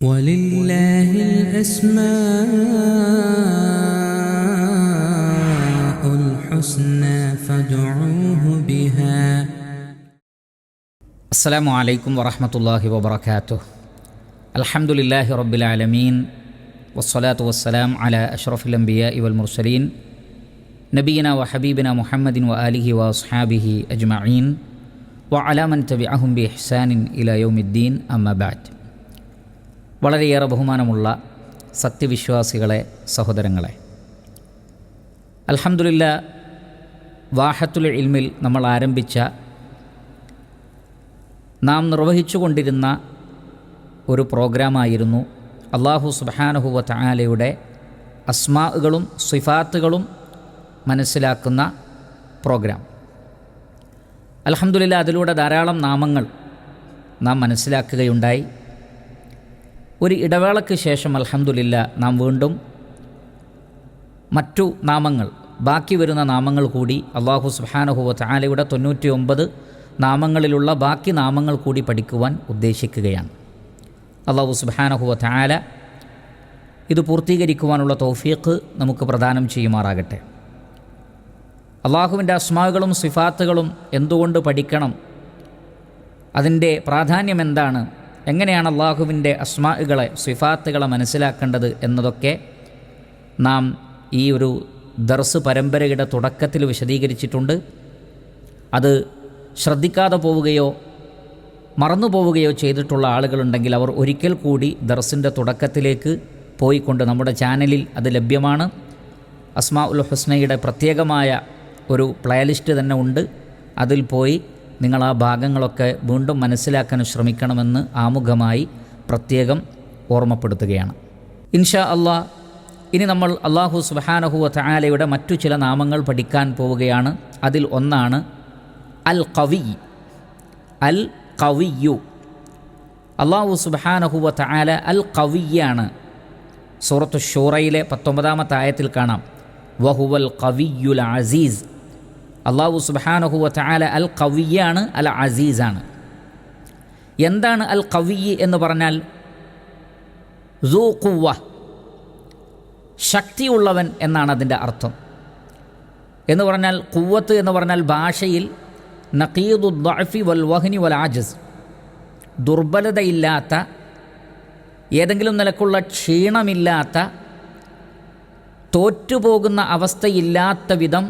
ولله الأسماء الحسنى فادعوه بها. السلام عليكم ورحمة الله وبركاته. الحمد لله رب العالمين والصلاة والسلام على أشرف الأنبياء والمرسلين نبينا وحبيبنا محمد وآله وأصحابه أجمعين وعلى من تبعهم بإحسان إلى يوم الدين أما بعد. വളരെയേറെ ബഹുമാനമുള്ള സത്യവിശ്വാസികളെ സഹോദരങ്ങളെ. അലഹമുല്ല വാഹത്തുൽ ഇൽമിൽ നമ്മൾ ആരംഭിച്ച നാം നിർവഹിച്ചുകൊണ്ടിരുന്ന ഒരു പ്രോഗ്രാമായിരുന്നു അള്ളാഹു സുബാനഹുവ താലയുടെ അസ്മാകളും സിഫാത്തുകളും മനസ്സിലാക്കുന്ന പ്രോഗ്രാം. അലഹമുല്ല അതിലൂടെ ധാരാളം നാമങ്ങൾ നാം മനസ്സിലാക്കുകയുണ്ടായി. ഒരു ഇടവേളയ്ക്ക് ശേഷം അലഹമുല്ല നാം വീണ്ടും മറ്റു നാമങ്ങൾ ബാക്കി വരുന്ന നാമങ്ങൾ കൂടി അള്ളാഹു സുബാനഹുവ തആലയുടെ തൊണ്ണൂറ്റി ഒമ്പത് നാമങ്ങളിലുള്ള ബാക്കി നാമങ്ങൾ കൂടി പഠിക്കുവാൻ ഉദ്ദേശിക്കുകയാണ്. അള്ളാഹു സുബാനഹുവ തആല ഇത് പൂർത്തീകരിക്കുവാനുള്ള തൗഫീഖ് നമുക്ക് പ്രദാനം ചെയ്യുമാറാകട്ടെ. അള്ളാഹുവിന്റെ അസ്മാവുകളും സിഫാത്തുകളും എന്തുകൊണ്ട് പഠിക്കണം? അതിന്റെ പ്രാധാന്യം എന്താണ്? എങ്ങനെയാണ് അള്ളാഹുവിന്റെ അസ്മാകളെ സിഫാത്തുകളെ മനസ്സിലാക്കേണ്ടത് എന്നതൊക്കെ നാം ഈ ഒരു ദർസ് പരമ്പരയുടെ തുടക്കത്തിൽ വിശദീകരിച്ചിട്ടുണ്ട്. അത് ശ്രദ്ധിക്കാതെ പോവുകയോ മറന്നു പോവുകയോ ചെയ്തിട്ടുള്ള ആളുകളുണ്ടെങ്കിൽ അവർ ഒരിക്കൽ കൂടി ദർസിന്റെ തുടക്കത്തിലേക്ക് പോയിക്കൊണ്ട് നമ്മുടെ ചാനലിൽ അത് ലഭ്യമാണ്. അസ്മാ ഉൽ ഹുസ്നയുടെ പ്രത്യേകമായ ഒരു പ്ലേലിസ്റ്റ് തന്നെ ഉണ്ട്. അതിൽ പോയി നിങ്ങൾ ആ ഭാഗങ്ങളൊക്കെ വീണ്ടും മനസ്സിലാക്കാൻ ശ്രമിക്കണമെന്ന് ആമുഖമായി പ്രത്യേകം ഓർമ്മപ്പെടുത്തുകയാണ്. ഇൻഷാ അള്ളാ ഇനി നമ്മൾ അള്ളാഹു സുബാനഹുവ തആലയുടെ മറ്റു ചില നാമങ്ങൾ പഠിക്കാൻ പോവുകയാണ്. അതിൽ ഒന്നാണ് അൽ കവി അൽ കവിയു അള്ളാഹു സുബാനഹുവ തആല അൽ കവിയാണ് സൂറത്ത് ഷൂറയിലെ പത്തൊമ്പതാമത്തെ ആയത്തിൽ കാണാം. വഹുവൽ കവിയുൽ അസീസ് അള്ളാഹു സുബാനഹുവ തആല അൽ കവിയാണ് അൽ അസീസാണ് എന്താണ് അൽ കവി എന്ന് പറഞ്ഞാൽ? സൂ കുവ്വ ശക്തിയുള്ളവൻ എന്നാണ് അതിന്റെ അർത്ഥം. എന്ന് പറഞ്ഞാൽ കുവ്വത്ത് എന്ന് പറഞ്ഞാൽ ഭാഷയിൽ നഖീദു ദഅഫി വൽ വഹ്നി വൽ ആജസ് ദുർബലതയില്ലാത്ത ഏതെങ്കിലും നിലക്കുള്ള ക്ഷീണമില്ലാത്ത തോറ്റുപോകുന്ന അവസ്ഥയില്ലാത്ത വിധം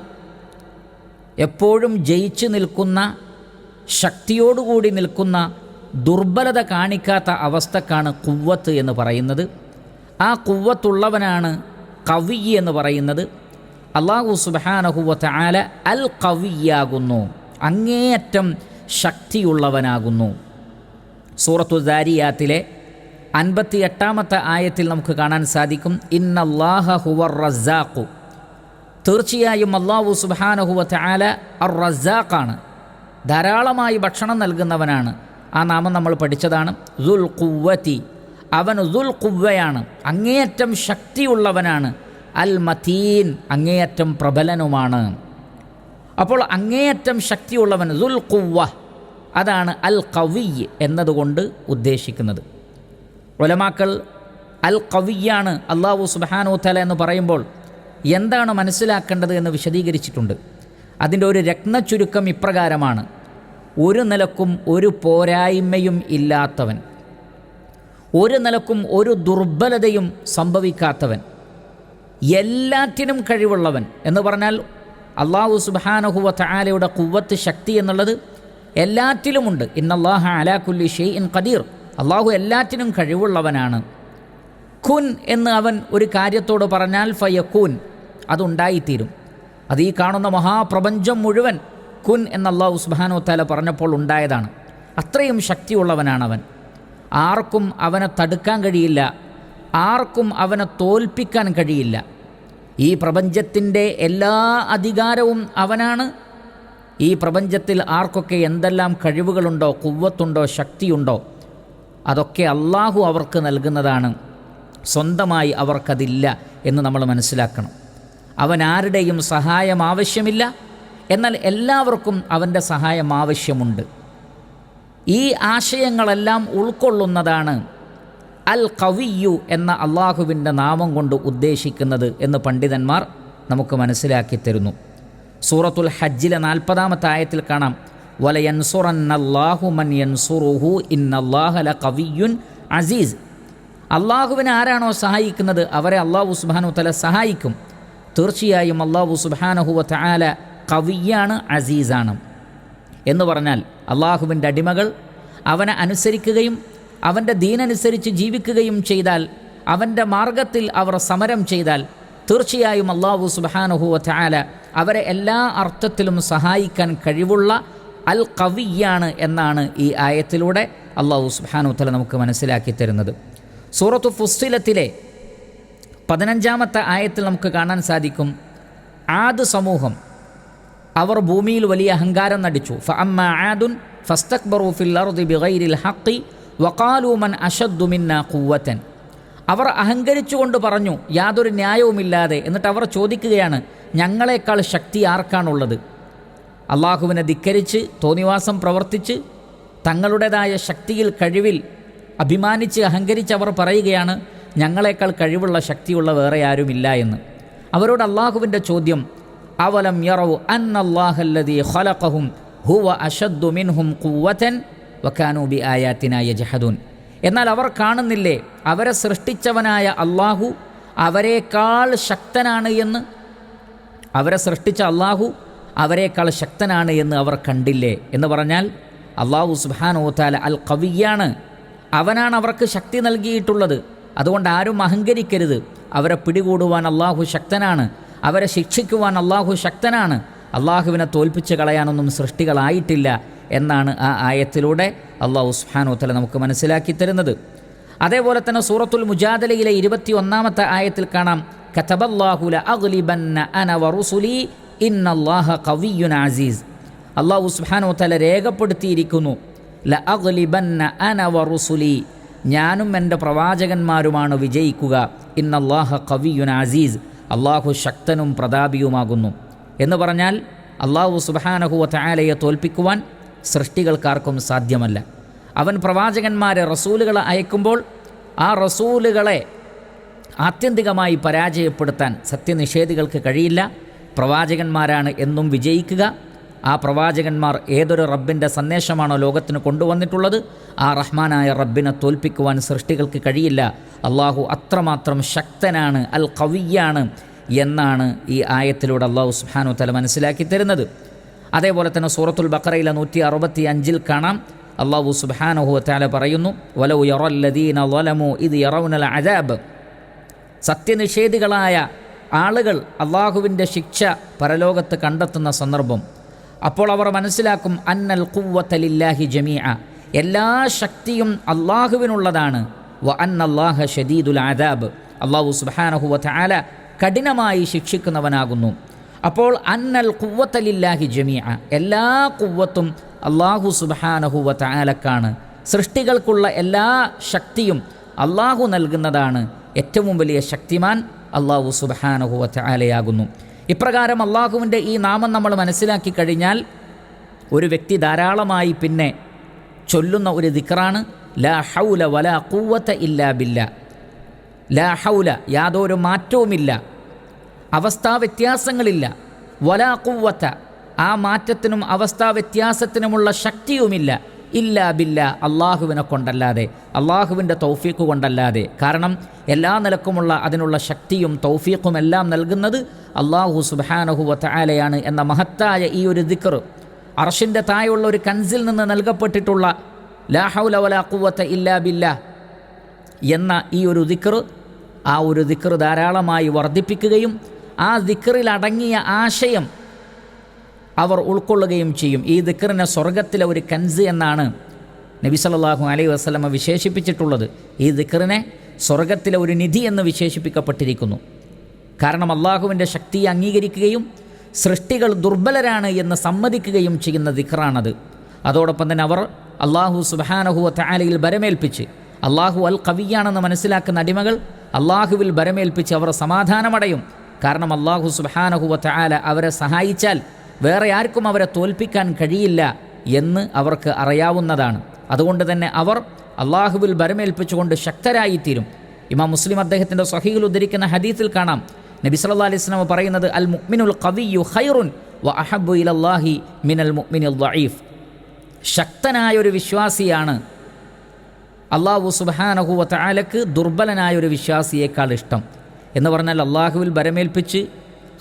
എപ്പോഴും ജയിച്ചു നിൽക്കുന്ന ശക്തിയോടുകൂടി നിൽക്കുന്ന ദുർബലത കാണിക്കാത്ത അവസ്ഥക്കാണ് കുവ്വത്ത് എന്ന് പറയുന്നത്. ആ കുവ്വത്തുള്ളവനാണ് കവി എന്ന് പറയുന്നത്. അള്ളാഹു സുബാനഹുവത്ത് ആല അൽ കവിയാകുന്നു. അങ്ങേയറ്റം ശക്തിയുള്ളവനാകുന്നു. സൂറത്തു ദാരിയാത്തിലെ അൻപത്തി എട്ടാമത്തെ ആയത്തിൽ നമുക്ക് കാണാൻ സാധിക്കും. ഇന്നല്ലാഹ ഹുവർ റസാഖു. തീർച്ചയായും അള്ളാഹു സുബാനഹുവ ചാല അർ റസാഖാണ് ധാരാളമായി ഭക്ഷണം നൽകുന്നവനാണ്. ആ നാമം നമ്മൾ പഠിച്ചതാണ്. ദുൽ കുവ്വത്തി അവൻ ദുൽ കുവ്വയാണ് അങ്ങേയറ്റം ശക്തിയുള്ളവനാണ്. അൽ മതീൻ അങ്ങേയറ്റം പ്രബലനുമാണ്. അപ്പോൾ അങ്ങേയറ്റം ശക്തിയുള്ളവൻ ദുൽ കുവ്വ അതാണ് അൽ കവി എന്നതുകൊണ്ട് ഉദ്ദേശിക്കുന്നത്. ഒലമാക്കൾ അൽ കവിയാണ് അള്ളാഹു സുബാനോ തല എന്ന് പറയുമ്പോൾ എന്താണ് മനസ്സിലാക്കേണ്ടത് എന്ന് വിശദീകരിച്ചിട്ടുണ്ട്. അതിന്റെ ഒരു രത്നച്ചുരുക്കം ഇപ്രകാരമാണ്. ഒരു നിലക്കും ഒരു പോരായ്മയും ഇല്ലാത്തവൻ. ഒരു നിലക്കും ഒരു ദുർബലതയും സംഭവിക്കാത്തവൻ. എല്ലാറ്റിനും കഴിവുള്ളവൻ എന്ന് പറഞ്ഞാൽ അള്ളാഹു സുബാനഹുവ തആലയുടെ കുവ്വത്ത് ശക്തി എന്നുള്ളത് എല്ലാറ്റിലുമുണ്ട്. ഇന്നല്ലാഹ അലാഖുല്ലി ഷെയ് ഇൻ ഖദീർ. അള്ളാഹു എല്ലാറ്റിനും കഴിവുള്ളവനാണ്. ഖുൻ എന്ന് അവൻ ഒരു കാര്യത്തോട് പറഞ്ഞാൽ ഫയഖൂൻ. അതുണ്ടായിത്തീരും. അത് ഈ കാണുന്ന മഹാപ്രപഞ്ചം മുഴുവൻ കുൻ എന്ന് അള്ളാഹു താല പറഞ്ഞപ്പോൾ ഉണ്ടായതാണ്. അത്രയും ശക്തിയുള്ളവനാണ് അവൻ ആർക്കും അവനെ തടുക്കാൻ കഴിയില്ല. ആർക്കും അവനെ തോൽപ്പിക്കാൻ കഴിയില്ല. ഈ പ്രപഞ്ചത്തിന്റെ എല്ലാ അധികാരവും അവനാണ്. ഈ പ്രപഞ്ചത്തിൽ ആർക്കൊക്കെ എന്തെല്ലാം കഴിവുകളുണ്ടോ കുവ്വത്തുണ്ടോ ശക്തിയുണ്ടോ അതൊക്കെ അള്ളാഹു അവർക്ക് നൽകുന്നതാണ്. സ്വന്തമായി അവർക്കതില്ല എന്ന് നമ്മൾ മനസ്സിലാക്കണം. അവൻ ആരുടെയും സഹായം ആവശ്യമില്ല. എന്നാൽ എല്ലാവർക്കും അവന്റെ സഹായം ആവശ്യമുണ്ട്. ഈ ആശയങ്ങളെല്ലാം ഉൾക്കൊള്ളുന്നതാണ് അൽ കവിയു എന്ന അള്ളാഹുവിന്റെ നാമം കൊണ്ട് ഉദ്ദേശിക്കുന്നത് എന്ന് പണ്ഡിതന്മാർ നമുക്ക് മനസ്സിലാക്കി തരുന്നു. സൂറത്തുൽ ഹജ്ജിലെ നാൽപ്പതാമത്തെ ആയത്തിൽ കാണാം. വലയൻസുറന്നല്ലാഹു മൻ യൻസുറുഹു ഇന്നല്ലാഹല കവിയുൻ അസീസ്. അള്ളാഹുവിനെ ആരാണോ സഹായിക്കുന്നത് അവരെ അള്ളാഹു സുബാനു തല സഹായിക്കും. തീർച്ചയായും അള്ളാഹു സുബാനഹുവ തആല കവിയാണ് അസീസാണ്. എന്ന് പറഞ്ഞാൽ അള്ളാഹുവിന്റെ അടിമകൾ അവനെ അനുസരിക്കുകയും അവന്റെ ദീനനുസരിച്ച് ജീവിക്കുകയും ചെയ്താൽ അവന്റെ മാർഗത്തിൽ അവർ സമരം ചെയ്താൽ തീർച്ചയായും അള്ളാഹു സുബാനഹുവ ചാല അവരെ എല്ലാ അർത്ഥത്തിലും സഹായിക്കാൻ കഴിവുള്ള അൽ കവിയാണ് എന്നാണ് ഈ ആയത്തിലൂടെ അള്ളാഹു സുബാനു തല നമുക്ക് മനസ്സിലാക്കി തരുന്നത്. സൂറത്തു ഫുസ്തിലത്തിലെ പതിനഞ്ചാമത്തെ ആയത്തിൽ നമുക്ക് കാണാൻ സാധിക്കും. ആദ് സമൂഹം. അവർ ഭൂമിയിൽ വലിയ അഹങ്കാരം നടിച്ചു. ആദുൻ അശദ്ദു മിന്ന ഖുവ്വതൻ. അവർ അഹങ്കരിച്ചുകൊണ്ട് പറഞ്ഞു യാതൊരു ന്യായവുമില്ലാതെ എന്നിട്ട് അവർ ചോദിക്കുകയാണ് ഞങ്ങളെക്കാൾ ശക്തി ആർക്കാണുള്ളത്? അള്ളാഹുവിനെ ധിക്കരിച്ച് തോന്നിവാസം പ്രവർത്തിച്ച് തങ്ങളുടേതായ ശക്തിയിൽ കഴിവിൽ അഭിമാനിച്ച് അഹങ്കരിച്ച് അവർ പറയുകയാണ് ഞങ്ങളെക്കാൾ കഴിവുള്ള ശക്തിയുള്ള വേറെ ആരുമില്ല എന്ന്. അവരോട് അള്ളാഹുവിന്റെ ചോദ്യം അവലം യറവു അൻ അള്ളാഹല്ലതി ഹലഖഹും ഹുവ അഷദ്ദു മിൻഹും ഖുവ്വതൻ വക്കാനൂബി ആയാത്തിനായ ജഹദൂൻ എന്നാൽ അവർ കാണുന്നില്ലേ അവരെ സൃഷ്ടിച്ചവനായ അള്ളാഹു അവരെക്കാൾ ശക്തനാണ് എന്ന്? അവരെ സൃഷ്ടിച്ച അള്ളാഹു അവരെക്കാൾ ശക്തനാണ് എന്ന് അവർ കണ്ടില്ലേ എന്ന് പറഞ്ഞാൽ അള്ളാഹു സുബാനോത്താല അൽ കവിയാണ് അവനാണ് അവർക്ക് ശക്തി നൽകിയിട്ടുള്ളത്. അതുകൊണ്ട് ആരും അഹങ്കരിക്കരുത്. അവരെ പിടികൂടുവാൻ അള്ളാഹു ശക്തനാണ്. അവരെ ശിക്ഷിക്കുവാൻ അള്ളാഹു ശക്തനാണ്. അള്ളാഹുവിനെ തോൽപ്പിച്ച് കളയാനൊന്നും സൃഷ്ടികളായിട്ടില്ല എന്നാണ് ആ ആയത്തിലൂടെ അള്ളാഹു സുഹാനോത്തല നമുക്ക് മനസ്സിലാക്കി തരുന്നത്. അതേപോലെ തന്നെ സൂറത്തുൽ മുജാദലയിലെ ഇരുപത്തി ഒന്നാമത്തെ ആയത്തിൽ കാണാം കതബല്ലാഹുല അഗ്ലിബന്ന അന ഇന്നല്ലാഹ അസീസ്. രേഖപ്പെടുത്തിയിരിക്കുന്നു ഞാനും എന്റെ പ്രവാചകന്മാരുമാണ് വിജയിക്കുക. ഇന്നല്ലാഹ കവിയുൻ അസീസ്. അള്ളാഹു ശക്തനും പ്രതാപിയുമാകുന്നു. എന്ന് പറഞ്ഞാൽ അള്ളാഹു സുബാനഹുവ തയാലയെ തോൽപ്പിക്കുവാൻ സൃഷ്ടികൾക്കാർക്കും സാധ്യമല്ല. അവൻ പ്രവാചകന്മാരെ റസൂലുകളെ അയക്കുമ്പോൾ ആ റസൂലുകളെ ആത്യന്തികമായി പരാജയപ്പെടുത്താൻ സത്യനിഷേധികൾക്ക് കഴിയില്ല. പ്രവാചകന്മാരാണ് എന്നും വിജയിക്കുക. ആ പ്രവാചകന്മാർ ഏതൊരു റബ്ബിന്റെ സന്ദേശമാണോ ലോകത്തിന് കൊണ്ടുവന്നിട്ടുള്ളത് ആ റഹ്മാനായ റബ്ബിനെ തോൽപ്പിക്കുവാൻ സൃഷ്ടികൾക്ക് കഴിയില്ല. അള്ളാഹു അത്രമാത്രം ശക്തനാണ് അൽ കവിയാണ് എന്നാണ് ഈ ആയത്തിലൂടെ അള്ളാഹു സുഹാനു തല മനസ്സിലാക്കി തരുന്നത്. അതേപോലെ തന്നെ സൂറത്തുൽ ബക്കറയിലെ നൂറ്റി അറുപത്തി അഞ്ചിൽ കാണാം അള്ളാഹു സുബാനഹു താല പറയുന്നു സത്യനിഷേധികളായ ആളുകൾ അള്ളാഹുവിന്റെ ശിക്ഷ പരലോകത്ത് കണ്ടെത്തുന്ന സന്ദർഭം അപ്പോൾ അവർ മനസ്സിലാക്കും അന്നൽ കുവ്വത്തലില്ലാഹി ജമീഅ. എല്ലാ ശക്തിയും അള്ളാഹുവിനുള്ളതാണ്. വ അന്നല്ലാഹ ഷദീദുൽ ആദാബ് അള്ളാഹു സുബാനഹുവ താല കഠിനമായി ശിക്ഷിക്കുന്നവനാകുന്നു. അപ്പോൾ അന്നൽ കുവ്വത്തലില്ലാഹി ജമീഅ. എല്ലാ കുവ്വത്തും അള്ളാഹു സുബാനഹുവ താലക്കാണ് സൃഷ്ടികൾക്കുള്ള എല്ലാ ശക്തിയും അള്ളാഹു നൽകുന്നതാണ്. ഏറ്റവും വലിയ ശക്തിമാൻ അള്ളാഹു സുബാനഹുവ താലയാകുന്നു ഇപ്രകാരം അള്ളാഹുവിന്റെ ഈ നാമം നമ്മൾ മനസ്സിലാക്കി കഴിഞ്ഞാൽ ഒരു വ്യക്തി ധാരാളമായി പിന്നെ ചൊല്ലുന്ന ഒരു ദിക്റാണ് ലാ ഹൗല വല കൂവത്ത ഇല്ലാ ബില്ല. ലാ ഹൗല യാതൊരു മാറ്റവുമില്ല അവസ്ഥാ വ്യത്യാസങ്ങളില്ല. വല കൂവത്ത ആ മാറ്റത്തിനും അവസ്ഥാ വ്യത്യാസത്തിനുമുള്ള ശക്തിയുമില്ല. ഇല്ല ബില്ല അള്ളാഹുവിനെ കൊണ്ടല്ലാതെ അള്ളാഹുവിന്റെ തൗഫീഖ് കൊണ്ടല്ലാതെ. കാരണം എല്ലാ നിലക്കുമുള്ള അതിനുള്ള ശക്തിയും തൗഫീഖും എല്ലാം നൽകുന്നത് അള്ളാഹു സുബാനഹു ആലയാണ് എന്ന മഹത്തായ ഈ ഒരു ദിക്കർ അർഷിന്റെ തായുള്ള ഒരു കൻസിൽ നിന്ന് നൽകപ്പെട്ടിട്ടുള്ള ലാഹൗല വലാ ഇല്ലാ ബില്ല എന്ന ഈ ഒരു ദിക്കർ ആ ഒരു ദിക്കർ ധാരാളമായി വർദ്ധിപ്പിക്കുകയും ആ ദിക്കറിൽ അടങ്ങിയ ആശയം അവർ ഉൾക്കൊള്ളുകയും ചെയ്യും. ഈ ദിക്കറിനെ സ്വർഗത്തിലെ ഒരു കൻസ് എന്നാണ് നബി സല്ലല്ലാഹു അലൈഹി വസല്ലമ വിശേഷിപ്പിച്ചിട്ടുള്ളത്. ഈ ദിക്കറിനെ സ്വർഗത്തിലെ ഒരു നിധി എന്ന് വിശേഷിപ്പിക്കപ്പെട്ടിരിക്കുന്നു. കാരണം അള്ളാഹുവിന്റെ ശക്തിയെ അംഗീകരിക്കുകയും സൃഷ്ടികൾ ദുർബലരാണ് എന്ന് സമ്മതിക്കുകയും ചെയ്യുന്ന ദിക്റാണത്. അതോടൊപ്പം തന്നെ അവർ അള്ളാഹു സുബാനഹു താലയിൽ ബരമേൽപ്പിച്ച് അള്ളാഹു അൽ കവിയാണെന്ന് മനസ്സിലാക്കുന്ന അടിമകൾ അള്ളാഹുവിൽ ബരമേൽപ്പിച്ച് അവർ സമാധാനമടയും. കാരണം അള്ളാഹു സുബാനഹുവ താല അവരെ സഹായിച്ചാൽ വേറെ ആർക്കും അവരെ തോൽപ്പിക്കാൻ കഴിയില്ല എന്ന് അവർക്ക് അറിയാവുന്നതാണ്. അതുകൊണ്ട് തന്നെ അവർ അള്ളാഹുവിൽ ഭരമേൽപ്പിച്ചുകൊണ്ട് ശക്തരായിത്തീരും. ഇമാം മുസ്ലിം അദ്ദേഹത്തിന്റെ സഹീൽ ഉദ്ധരിക്കുന്ന ഹദീത്തിൽ കാണാം. നബി സല്ലാ അലൈഹി സ്വലാം പറയുന്നത് അൽ മുക്മിനുൽ ഖവിയു ഖൈറുൻ വ അഹബു ഇലല്ലാഹി മിനൽ മുഅ്മിനിൽ വഈഫ് ശക്തനായ ഒരു വിശ്വാസിയാണ് അള്ളാഹു സുബാനഹുവ താലക്ക് ദുർബലനായ ഒരു വിശ്വാസിയേക്കാൾ ഇഷ്ടം. എന്ന് പറഞ്ഞാൽ അള്ളാഹുവിൽ ബരമേൽപ്പിച്ച്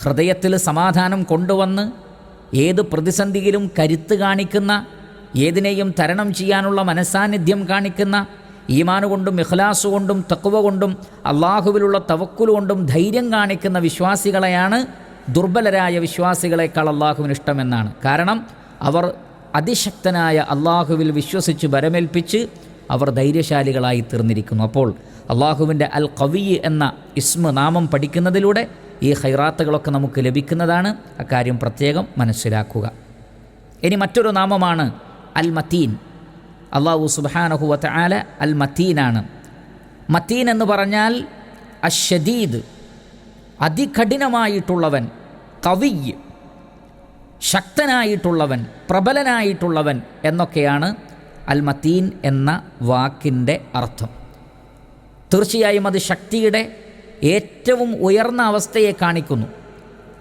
ഹൃദയത്തിൽ സമാധാനം കൊണ്ടുവന്ന് ഏത് പ്രതിസന്ധിയിലും കരുത്ത് കാണിക്കുന്ന ഏതിനെയും തരണം ചെയ്യാനുള്ള മനസാന്നിധ്യം കാണിക്കുന്ന ഈമാന് കൊണ്ടും കൊണ്ടും തക്കുവ കൊണ്ടും അള്ളാഹുവിലുള്ള തവക്കുൽ കൊണ്ടും ധൈര്യം കാണിക്കുന്ന വിശ്വാസികളെയാണ് ദുർബലരായ വിശ്വാസികളെക്കാൾ അള്ളാഹുവിന് ഇഷ്ടമെന്നാണ്. കാരണം അവർ അതിശക്തനായ അള്ളാഹുവിൽ വിശ്വസിച്ച് ബരമേൽപ്പിച്ച് അവർ ധൈര്യശാലികളായി തീർന്നിരിക്കുന്നു. അപ്പോൾ അള്ളാഹുവിന്റെ അൽ കവി എന്ന ഇസ്മ നാമം പഠിക്കുന്നതിലൂടെ ഈ ഹൈറാത്തുകളൊക്കെ നമുക്ക് ലഭിക്കുന്നതാണ്. അക്കാര്യം പ്രത്യേകം മനസ്സിലാക്കുക. ഇനി മറ്റൊരു നാമമാണ് അൽ മത്തീൻ അള്ളാഹു സുബാനഹുവത്ത് ആല അൽ മത്തീനാണ് മത്തീൻ എന്ന് പറഞ്ഞാൽ അഷദീദ് അതികഠിനമായിട്ടുള്ളവൻ കവി ശക്തനായിട്ടുള്ളവൻ പ്രബലനായിട്ടുള്ളവൻ എന്നൊക്കെയാണ് അൽ മത്തീൻ എന്ന വാക്കിന്റെ അർത്ഥം. തീർച്ചയായും അത് ശക്തിയുടെ ഏറ്റവും ഉയർന്ന അവസ്ഥയെ കാണിക്കുന്നു.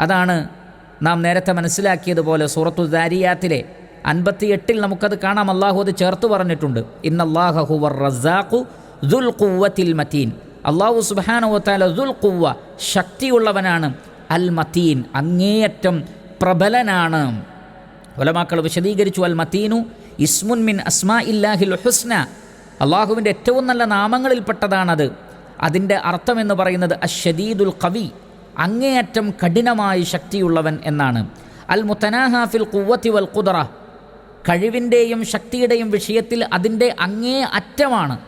അതാണ് നാം നേരത്തെ മനസ്സിലാക്കിയതുപോലെ സൂറത്തു ദാരിയാത്തിലെ അൻപത്തിയെട്ടിൽ നമുക്കത് കാണാം. അള്ളാഹു അത് ചേർത്ത് പറഞ്ഞിട്ടുണ്ട്. ഇന്നല്ലാഹുവർ റസാഖു ദുൽ കുവ്വത്തിൽ അള്ളാഹു സുബാനുവത്താല ദുൽ ശക്തിയുള്ളവനാണ് അൽ മതീൻ. അങ്ങേയറ്റം പ്രബലനാണ്. ഒലമാക്കൾ വിശദീകരിച്ചു അൽ മതീനു ഇസ്മുൻ മിൻ അസ്മാ ഇല്ലാഹിൽ ഹുസ്ന. അള്ളാഹുവിന്റെ ഏറ്റവും നല്ല നാമങ്ങളിൽപ്പെട്ടതാണത്. അതിന്റെ അർത്ഥം എന്ന് പറയുന്നത് അഷദീദുൽ കവി അങ്ങേയറ്റം കഠിനമായി ശക്തിയുള്ളവൻ എന്നാണ്. അൽ മുത്തനാഹാഫിൽ കുവത്തി വൽ കുതറ കഴിവിന്റെയും ശക്തിയുടെയും വിഷയത്തിൽ അതിന്റെ അങ്ങേ അറ്റമാണ്.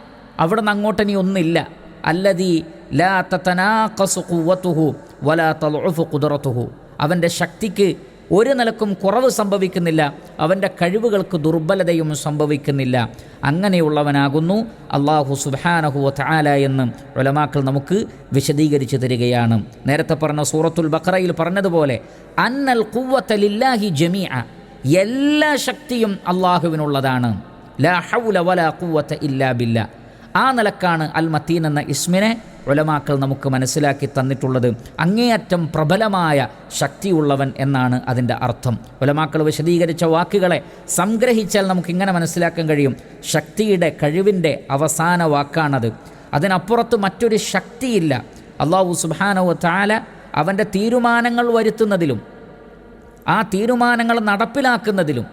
അവിടെ നിന്ന് അങ്ങോട്ട് ഇനി ഒന്നില്ല. അല്ലതി ലാ തത്തനാഖസു കുവത്തുഹു വലാ തലുഫു ഖുദ്റതുഹു അവന്റെ ശക്തിക്ക് ഒരു നിലക്കും കുറവ് സംഭവിക്കുന്നില്ല. അവന്റെ കഴിവുകൾക്ക് ദുർബലതയും സംഭവിക്കുന്നില്ല. അങ്ങനെയുള്ളവനാകുന്നു അള്ളാഹു സുഹാനഹു താല എന്ന് ഒലമാക്കൾ നമുക്ക് വിശദീകരിച്ചു തരികയാണ്. നേരത്തെ പറഞ്ഞ സൂറത്തുൽ ബക്രയിൽ പറഞ്ഞതുപോലെ അന്നൽ കുവത്തലില്ലാഹി ജമീഅ. എല്ലാ ശക്തിയും അള്ളാഹുവിനുള്ളതാണ് ലാ ഹൗല വലാ കുവത്ത ഇല്ലാ ബില്ല. ആ നിലക്കാണ് അൽ മത്തീൻ എന്ന ഇസ്മിനെ ഒലമാക്കൾ നമുക്ക് മനസ്സിലാക്കി തന്നിട്ടുള്ളത് അങ്ങേയറ്റം പ്രബലമായ ശക്തിയുള്ളവൻ എന്നാണ് അതിന്റെ അർത്ഥം. ഉലമാക്കൾ വിശദീകരിച്ച വാക്കുകളെ സംഗ്രഹിച്ചാൽ നമുക്ക് ഇങ്ങനെ മനസ്സിലാക്കാൻ കഴിയും. ശക്തിയുടെ കഴിവിന്റെ അവസാന വാക്കാണത്. അതിനപ്പുറത്ത് മറ്റൊരു ശക്തിയില്ല. അള്ളാഹു സുബാനവ താല അവന്റെ തീരുമാനങ്ങൾ വരുത്തുന്നതിലും ആ തീരുമാനങ്ങൾ നടപ്പിലാക്കുന്നതിലും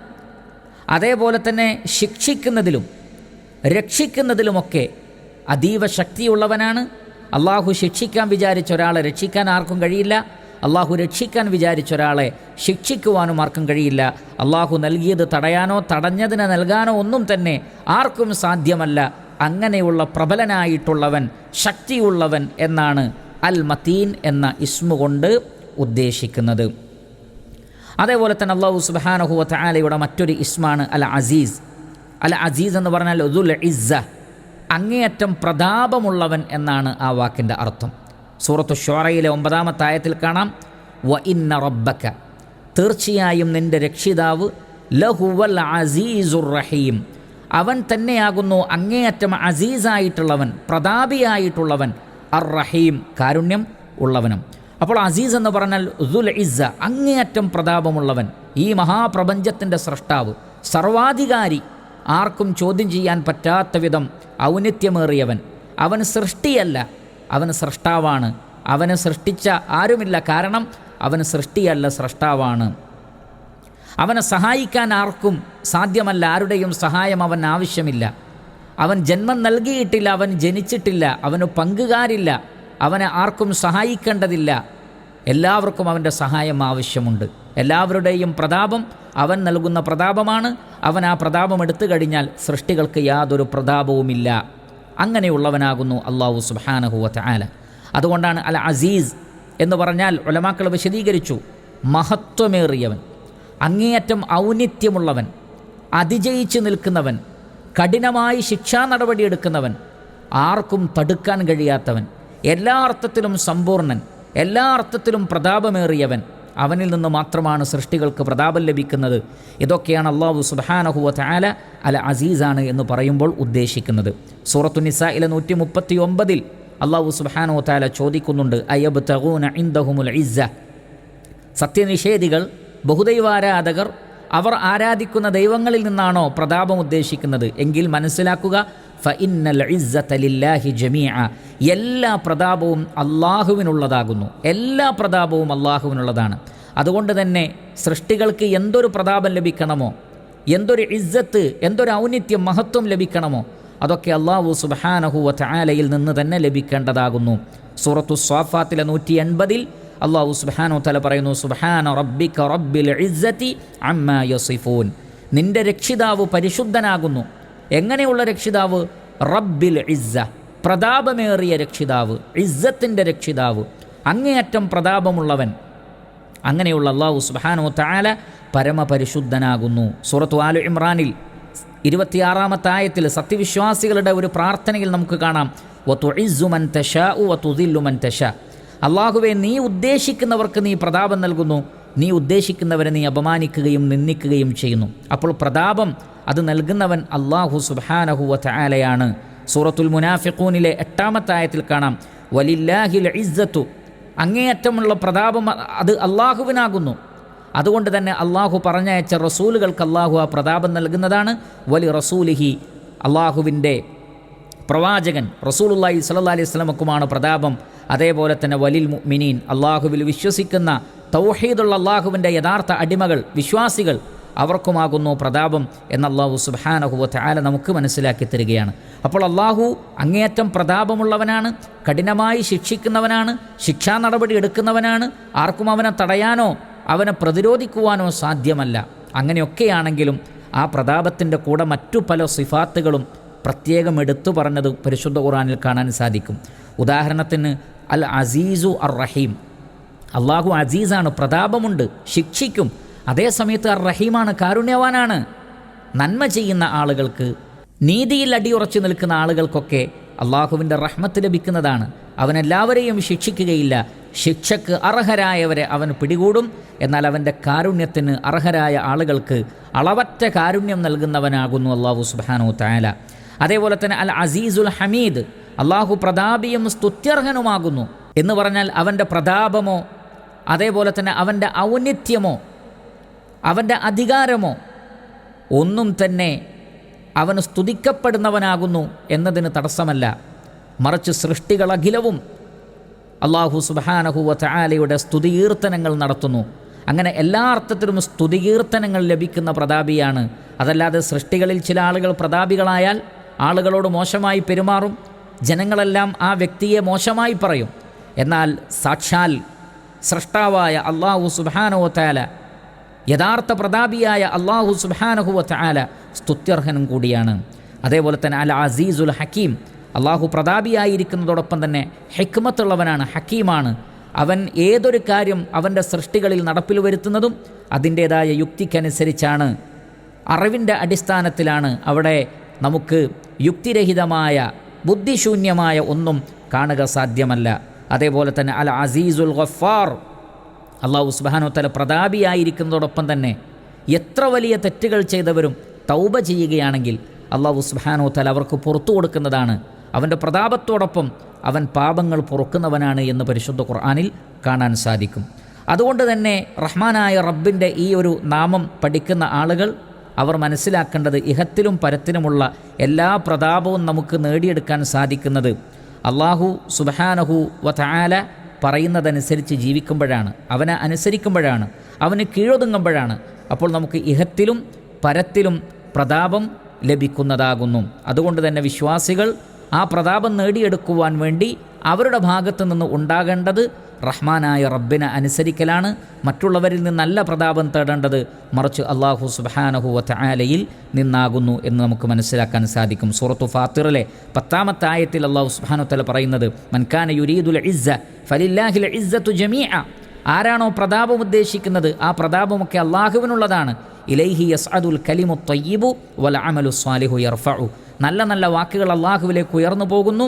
അതേപോലെ തന്നെ ശിക്ഷിക്കുന്നതിലും രക്ഷിക്കുന്നതിലുമൊക്കെ അതീവ ശക്തിയുള്ളവനാണ് അള്ളാഹു ശിക്ഷിക്കാൻ വിചാരിച്ച ഒരാളെ രക്ഷിക്കാൻ ആർക്കും കഴിയില്ല. അള്ളാഹു രക്ഷിക്കാൻ വിചാരിച്ച ഒരാളെ ശിക്ഷിക്കുവാനും ആർക്കും കഴിയില്ല. അള്ളാഹു നൽകിയത് തടയാനോ തടഞ്ഞതിനെ നൽകാനോ ഒന്നും തന്നെ ആർക്കും സാധ്യമല്ല. അങ്ങനെയുള്ള പ്രബലനായിട്ടുള്ളവൻ ശക്തിയുള്ളവൻ എന്നാണ് അൽ മത്തീൻ എന്ന ഇസ്മു കൊണ്ട് ഉദ്ദേശിക്കുന്നത്. അതേപോലെ തന്നെ അള്ളാഹു സുബാനഹുവ ആലയുടെ മറ്റൊരു ഇസ്മാണ് അൽ അസീസ് അൽ അസീസ് എന്ന് പറഞ്ഞാൽ ഇസ്സ അങ്ങേയറ്റം പ്രതാപമുള്ളവൻ എന്നാണ് ആ വാക്കിന്റെ അർത്ഥം. സൂറത്തു ഷോറയിലെ ഒമ്പതാമത്തെ ആയത്തിൽ കാണാം വ ഇന്ന റബ്ബക്ക തീർച്ചയായും നിന്റെ രക്ഷിതാവ് ലഹുവൽ അസീസുർ റഹീം. അവൻ തന്നെയാകുന്നു അങ്ങേയറ്റം അസീസായിട്ടുള്ളവൻ പ്രതാപിയായിട്ടുള്ളവൻ അർ റഹീം കാരുണ്യം ഉള്ളവനും. അപ്പോൾ അസീസ് എന്ന് പറഞ്ഞാൽ ദുൽ ഇസ്സ അങ്ങേയറ്റം പ്രതാപമുള്ളവൻ. ഈ മഹാപ്രപഞ്ചത്തിന്റെ സൃഷ്ടാവ് സർവാധികാരി ആർക്കും ചോദ്യം ചെയ്യാൻ പറ്റാത്ത വിധം ഔന്നിത്യമേറിയവൻ. അവൻ സൃഷ്ടിയല്ല അവൻ സൃഷ്ടാവാണ് അവനെ സൃഷ്ടിച്ച ആരുമില്ല കാരണം അവൻ സൃഷ്ടിയല്ല സൃഷ്ടാവാണ് അവനെ സഹായിക്കാൻ ആർക്കും സാധ്യമല്ല ആരുടെയും സഹായം അവൻ ആവശ്യമില്ല. അവൻ ജന്മം നൽകിയിട്ടില്ല അവൻ ജനിച്ചിട്ടില്ല അവന് പങ്കുകാരില്ല അവനെ ആർക്കും സഹായിക്കേണ്ടതില്ല. എല്ലാവർക്കും അവന്റെ സഹായം ആവശ്യമുണ്ട്. എല്ലാവരുടെയും പ്രതാപം അവൻ നൽകുന്ന പ്രതാപമാണ്. അവൻ ആ പ്രതാപം എടുത്തു കഴിഞ്ഞാൽ സൃഷ്ടികൾക്ക് യാതൊരു പ്രതാപവുമില്ല. അങ്ങനെയുള്ളവനാകുന്നു അള്ളാഹു സുബാനഹുവത്ത് ആല അതുകൊണ്ടാണ് അൽ അസീസ് എന്ന് പറഞ്ഞാൽ ഒലമാക്കൾ വിശദീകരിച്ചു മഹത്വമേറിയവൻ അങ്ങേയറ്റം ഔന്നിത്യമുള്ളവൻ അതിജയിച്ചു നിൽക്കുന്നവൻ കഠിനമായി ശിക്ഷാ നടപടിയെടുക്കുന്നവൻ ആർക്കും തടുക്കാൻ കഴിയാത്തവൻ എല്ലാ അർത്ഥത്തിലും സമ്പൂർണൻ എല്ലാ അർത്ഥത്തിലും പ്രതാപമേറിയവൻ അവനിൽ നിന്ന് മാത്രമാണ് സൃഷ്ടികൾക്ക് പ്രതാപം ലഭിക്കുന്നത്. ഇതൊക്കെയാണ് അള്ളാഹു സുബാനഹുവ താല അല അസീസാണ് എന്ന് പറയുമ്പോൾ ഉദ്ദേശിക്കുന്നത്. സൂറത്തു നിസയിലെ നൂറ്റി മുപ്പത്തി ഒമ്പതിൽ അള്ളാഹു സുബാനോ താല ചോദിക്കുന്നുണ്ട് അയ്യബ് തഹൂന ഇന്ദഹുമുൽ ഇസ്സ? സത്യനിഷേധികൾ ബഹുദൈവാരാധകർ അവർ ആരാധിക്കുന്ന ദൈവങ്ങളിൽ നിന്നാണോ പ്രതാപം ഉദ്ദേശിക്കുന്നത്? എങ്കിൽ മനസ്സിലാക്കുക ഫ ഇന്നൽ ഇസ്സത്തലില്ലാഹി ജമീഅ. എല്ലാ പ്രതാപവും അള്ളാഹുവിനുള്ളതാകുന്നു എല്ലാ പ്രതാപവും അള്ളാഹുവിനുള്ളതാണ് അതുകൊണ്ട് തന്നെ സൃഷ്ടികൾക്ക് എന്തൊരു പ്രതാപം ലഭിക്കണമോ? എന്തൊരു ഇസ്സത്ത് എന്തൊരു ഔന്നിത്യം മഹത്വം ലഭിക്കണമോ? അതൊക്കെ അള്ളാഹു സുബാനഹുവ വലയിൽ നിന്ന് തന്നെ ലഭിക്കേണ്ടതാകുന്നു. സൂറത്തു സ്വാഫാത്തിലെ നൂറ്റി എൺപതിൽ അള്ളാഹു സുബാനോ തല പറയുന്നു സുബാന റബ്ബിക റബ്ബിൽ ഇസ്സത്തി അമ്മ യസിഫൂൻ. നിന്റെ രക്ഷിതാവ് പരിശുദ്ധനാകുന്നു. എങ്ങനെയുള്ള രക്ഷിതാവ്? റബ്ബിൽ ഇസ്സ. പ്രതാപമേറിയ രക്ഷിതാവ് ഇസ്സത്തിന്റെ രക്ഷിതാവ് അങ്ങേയറ്റം പ്രതാപമുള്ളവൻ. അങ്ങനെയുള്ള അള്ളാഹു സുബാനോ താല പരമപരിശുദ്ധനാകുന്നു. സൂറത്തു ആലു ഇമ്രാനിൽ ഇരുപത്തിയാറാമത്തെ ആയത്തിൽ സത്യവിശ്വാസികളുടെ ഒരു പ്രാർത്ഥനയിൽ നമുക്ക് കാണാം. ഒത്തു ഇസുമൻ തശ ഉത്തുതില്ലുമൻ തശ. അള്ളാഹുവെ നീ ഉദ്ദേശിക്കുന്നവർക്ക് നീ പ്രതാപം നൽകുന്നു. നീ ഉദ്ദേശിക്കുന്നവരെ നീ അപമാനിക്കുകയും നിന്ദിക്കുകയും ചെയ്യുന്നു. അപ്പോൾ പ്രതാപം അത് നൽകുന്നവൻ അള്ളാഹു സുബാനഹുവ താലയാണ് സൂറത്തുൽ മുനാഫിഖൂനിലെ എട്ടാമത്തെ ആയത്തിൽ കാണാം. വലില്ലാഹിൽ ഇസ്സത്തു അങ്ങേയറ്റമുള്ള പ്രതാപം അത് അള്ളാഹുവിനാകുന്നു അതുകൊണ്ട് തന്നെ അള്ളാഹു പറഞ്ഞയച്ച റസൂലുകൾക്ക് അള്ളാഹു ആ പ്രതാപം നൽകുന്നതാണ്. വലി റസൂലിഹി അള്ളാഹുവിന്റെ പ്രവാചകൻ റസൂലുല്ലാഹി സല്ലാ അലൈഹി സ്വലമക്കുമാണ് പ്രതാപം. അതേപോലെ തന്നെ വലിൽ മിനീൻ അള്ളാഹുവിൽ വിശ്വസിക്കുന്ന തൗഹീദുള്ള അള്ളാഹുവിന്റെ യഥാർത്ഥ അടിമകൾ വിശ്വാസികൾ അവർക്കുമാകുന്നു പ്രതാപം എന്ന അള്ളാഹു സുബാനഹുവത്ത് ആല നമുക്ക് മനസ്സിലാക്കി തരികയാണ്. അപ്പോൾ അള്ളാഹു അങ്ങേയറ്റം പ്രതാപമുള്ളവനാണ് കഠിനമായി ശിക്ഷിക്കുന്നവനാണ് ശിക്ഷാ നടപടി എടുക്കുന്നവനാണ് ആർക്കും അവനെ തടയാനോ അവനെ പ്രതിരോധിക്കുവാനോ സാധ്യമല്ല. അങ്ങനെയൊക്കെയാണെങ്കിലും ആ പ്രതാപത്തിന്റെ കൂടെ മറ്റു പല സിഫാത്തുകളും പ്രത്യേകം എടുത്തു പറഞ്ഞത് പരിശുദ്ധ ഖുറാനിൽ കാണാൻ സാധിക്കും. ഉദാഹരണത്തിന് അൽ അസീസു അർ റഹീം അള്ളാഹു അസീസാണ് പ്രതാപമുണ്ട് ശിക്ഷിക്കും. അതേ സമയത്ത് റഹീമാണ് കാരുണ്യവാനാണ്. നന്മ ചെയ്യുന്ന ആളുകൾക്ക് നീതിയിൽ അടിയുറച്ചു നിൽക്കുന്ന ആളുകൾക്കൊക്കെ അള്ളാഹുവിന്റെ റഹ്മത്ത് ലഭിക്കുന്നതാണ്. അവനെല്ലാവരെയും ശിക്ഷിക്കുകയില്ല. ശിക്ഷക്ക് അർഹരായവരെ അവൻ പിടികൂടും. എന്നാൽ അവന്റെ കാരുണ്യത്തിന് അർഹരായ ആളുകൾക്ക് അളവറ്റ കാരുണ്യം നൽകുന്നവനാകുന്നു അള്ളാഹു സുബാനു താല അതേപോലെ തന്നെ അൽ അസീസുൽ ഹമീദ് അള്ളാഹു പ്രതാപിയും സ്തുത്യർഹനുമാകുന്നു. എന്ന് പറഞ്ഞാൽ അവന്റെ പ്രതാപമോ അതേപോലെ തന്നെ അവന്റെ ഔന്നിത്യമോ അവന്റെ അധികാരമോ ഒന്നും തന്നെ അവന് സ്തുതിക്കപ്പെടുന്നവനാകുന്നു എന്നതിന് തടസ്സമല്ല. മറിച്ച് സൃഷ്ടികളഖിലവും അള്ളാഹു സുബാനഹുവ ചാലയുടെ സ്തുതികീർത്തനങ്ങൾ നടത്തുന്നു. അങ്ങനെ എല്ലാ അർത്ഥത്തിലും സ്തുതികീർത്തനങ്ങൾ ലഭിക്കുന്ന പ്രതാപിയാണ്. അതല്ലാതെ സൃഷ്ടികളിൽ ചില ആളുകൾ പ്രതാപികളായാൽ ആളുകളോട് മോശമായി പെരുമാറും ജനങ്ങളെല്ലാം ആ വ്യക്തിയെ മോശമായി പറയും. എന്നാൽ സാക്ഷാൽ സൃഷ്ടാവായ അള്ളാഹു സുബാനുവത്താല യഥാർത്ഥ പ്രതാപിയായ അള്ളാഹു സുബാനഹുവത്താല സ്തുത്യർഹനും കൂടിയാണ്. അതേപോലെ തന്നെ അൽ അസീസുൽ ഹക്കീം അള്ളാഹു പ്രതാപിയായിരിക്കുന്നതോടൊപ്പം തന്നെ ഹെക്മത്തുള്ളവനാണ് ഹക്കീമാണ്. അവൻ ഏതൊരു കാര്യം അവന്റെ സൃഷ്ടികളിൽ നടപ്പിൽ വരുത്തുന്നതും അതിന്റേതായ യുക്തിക്കനുസരിച്ചാണ്. അറിവിന്റെ അടിസ്ഥാനത്തിലാണ് അവിടെ നമുക്ക് യുക്തിരഹിതമായ ബുദ്ധിശൂന്യമായ ഒന്നും കാണുക സാധ്യമല്ല. അതേപോലെ തന്നെ അൽ അസീസുൽ ഗഫാർ. അള്ളാഹു സുബാനോ തല പ്രതാപിയായിരിക്കുന്നതോടൊപ്പം തന്നെ എത്ര വലിയ തെറ്റുകൾ ചെയ്തവരും തൗബ ചെയ്യുകയാണെങ്കിൽ അള്ളാഹു സുബാനോ തല അവർക്ക് പുറത്തു കൊടുക്കുന്നതാണ്. അവന്റെ പ്രതാപത്തോടൊപ്പം അവൻ പാപങ്ങൾ പൊറുക്കുന്നവനാണ് എന്ന് പരിശുദ്ധ ഖുർആാനിൽ കാണാൻ സാധിക്കും. അതുകൊണ്ട് തന്നെ റഹ്മാനായ റബ്ബിന്റെ ഈ ഒരു നാമം പഠിക്കുന്ന ആളുകൾ അവർ മനസ്സിലാക്കേണ്ടത് ഇഹത്തിലും പരത്തിലുമുള്ള എല്ലാ പ്രതാപവും നമുക്ക് നേടിയെടുക്കാൻ സാധിക്കുന്നത് അള്ളാഹു സുബഹാനഹു വതാല പറയുന്നതനുസരിച്ച് ജീവിക്കുമ്പോഴാണ് അവനെ അനുസരിക്കുമ്പോഴാണ് അവന് കീഴൊതുങ്ങുമ്പോഴാണ്. അപ്പോൾ നമുക്ക് ഇഹത്തിലും പരത്തിലും പ്രതാപം ലഭിക്കുന്നതാകുന്നു. അതുകൊണ്ട് തന്നെ വിശ്വാസികൾ ആ പ്രതാപം നേടിയെടുക്കുവാൻ വേണ്ടി അവരുടെ ഭാഗത്തു നിന്ന് ഉണ്ടാകേണ്ടത് റഹ്മാനായ റബ്ബിനെ അനുസരിക്കലാണ്. മറ്റുള്ളവരിൽ നിന്ന് നല്ല പ്രതാപം തേടേണ്ടത് മറിച്ച് അള്ളാഹു സുബാനഹു വലയിൽ നിന്നാകുന്നു എന്ന് നമുക്ക് മനസ്സിലാക്കാൻ സാധിക്കും. സൂറത്തു ഫാത്തിറിലെ പത്താമത്തെ ആയത്തിൽ അള്ളാഹു സുബാനു തല പറയുന്നത് മൻഖാന യുരീദുൽ ഇസ്സ ഫലില്ലാഹിൽ ഇസ്സത്തു ജമീഅ. ആരാണോ പ്രതാപം ഉദ്ദേശിക്കുന്നത് ആ പ്രതാപമൊക്കെ അള്ളാഹുവിനുള്ളതാണ് ഇലൈഹി യസ്അദുൽ കലിമു തയ്യബു വല അമലു സ്വാലിഹു യർഫു നല്ല നല്ല വാക്കുകൾ അള്ളാഹുവിലേക്ക് ഉയർന്നു പോകുന്നു.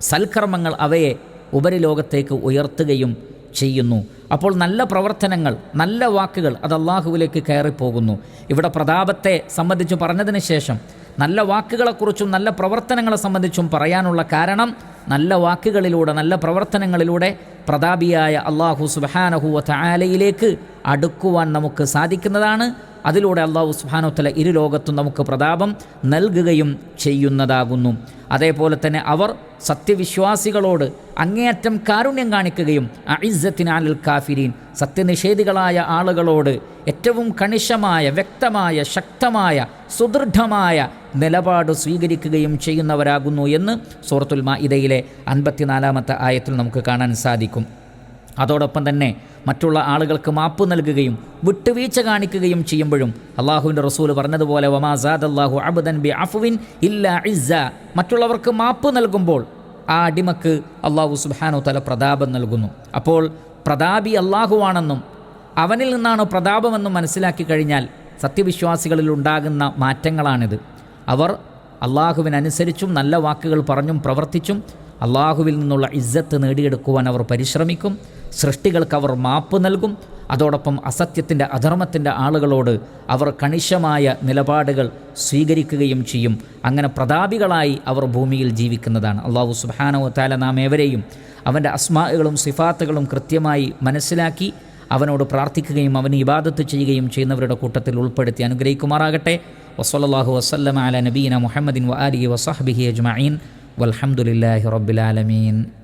സൽക്കർമ്മങ്ങൾ അവയെ ഉപരിലോകത്തേക്ക് ഉയർത്തുകയും ചെയ്യുന്നു. അപ്പോൾ നല്ല പ്രവർത്തനങ്ങൾ നല്ല വാക്കുകൾ അത് അള്ളാഹുവിലേക്ക് കയറിപ്പോകുന്നു. ഇവിടെ പ്രതാപത്തെ സംബന്ധിച്ച് പറഞ്ഞതിന് ശേഷം നല്ല വാക്കുകളെക്കുറിച്ചും നല്ല പ്രവർത്തനങ്ങളെ സംബന്ധിച്ചും പറയാനുള്ള കാരണം നല്ല വാക്കുകളിലൂടെ നല്ല പ്രവർത്തനങ്ങളിലൂടെ പ്രതാപിയായ അള്ളാഹു സുബാനഹുവ താലയിലേക്ക് അടുക്കുവാൻ നമുക്ക് സാധിക്കുന്നതാണ്. അതിലൂടെ അള്ളാഹു സുബാനോത്തല ഇരു ലോകത്തും നമുക്ക് പ്രതാപം നൽകുകയും ചെയ്യുന്നതാകുന്നു. അതേപോലെ തന്നെ അവർ സത്യവിശ്വാസികളോട് അങ്ങേയറ്റം കാരുണ്യം കാണിക്കുകയും അഇസത്തിനാലിൽ കാഫിരീൻ സത്യനിഷേധികളായ ആളുകളോട് ഏറ്റവും കണിശമായ വ്യക്തമായ ശക്തമായ സുദൃഢമായ നിലപാട് സ്വീകരിക്കുകയും ചെയ്യുന്നവരാകുന്നു എന്ന് സൂറത്തുൽ മാഇദയിലെ അൻപത്തിനാലാമത്തെ ആയത്തിൽ നമുക്ക് കാണാൻ സാധിക്കും. അതോടൊപ്പം തന്നെ മറ്റുള്ള ആളുകൾക്ക് മാപ്പ് നൽകുകയും വിട്ടുവീഴ്ച കാണിക്കുകയും ചെയ്യുമ്പോഴും അള്ളാഹുവിന്റെ റസൂൽ പറഞ്ഞതുപോലെ ഇസ്സ. മറ്റുള്ളവർക്ക് മാപ്പ് നൽകുമ്പോൾ ആ അടിമക്ക് അള്ളാഹു സുബാനു തല പ്രതാപം നൽകുന്നു. അപ്പോൾ പ്രതാപി അള്ളാഹുവാണെന്നും അവനിൽ നിന്നാണ് പ്രതാപമെന്നും മനസ്സിലാക്കി കഴിഞ്ഞാൽ സത്യവിശ്വാസികളിൽ ഉണ്ടാകുന്ന മാറ്റങ്ങളാണിത്. അവർ അള്ളാഹുവിനനുസരിച്ചും നല്ല വാക്കുകൾ പറഞ്ഞും പ്രവർത്തിച്ചും അള്ളാഹുവിൽ നിന്നുള്ള ഇജ്ജത്ത് നേടിയെടുക്കുവാൻ അവർ പരിശ്രമിക്കും. സൃഷ്ടികൾക്ക് അവർ മാപ്പ് നൽകും. അതോടൊപ്പം അസത്യത്തിന്റെ അധർമ്മത്തിന്റെ ആളുകളോട് അവർ കണിശമായ നിലപാടുകൾ സ്വീകരിക്കുകയും ചെയ്യും. അങ്ങനെ പ്രതാപികളായി അവർ ഭൂമിയിൽ ജീവിക്കുന്നതാണ്. അള്ളാഹു സുബാനോ താല നാം ഏവരെയും അവന്റെ അസ്മാകളും സിഫാത്തുകളും കൃത്യമായി മനസ്സിലാക്കി അവനോട് പ്രാർത്ഥിക്കുകയും അവന് ഇബാദത്ത് ചെയ്യുകയും ചെയ്യുന്നവരുടെ കൂട്ടത്തിൽ ഉൾപ്പെടുത്തി അനുഗ്രഹിക്കുമാറാകട്ടെ. വസല്ലാഹു വസ്ലം അല നബീന മുഹമ്മദിൻ വ അലി വസഹബിഹി അജ്മീൻ വലഹമുല്ലാഹി റബ്ബിലാലമീൻ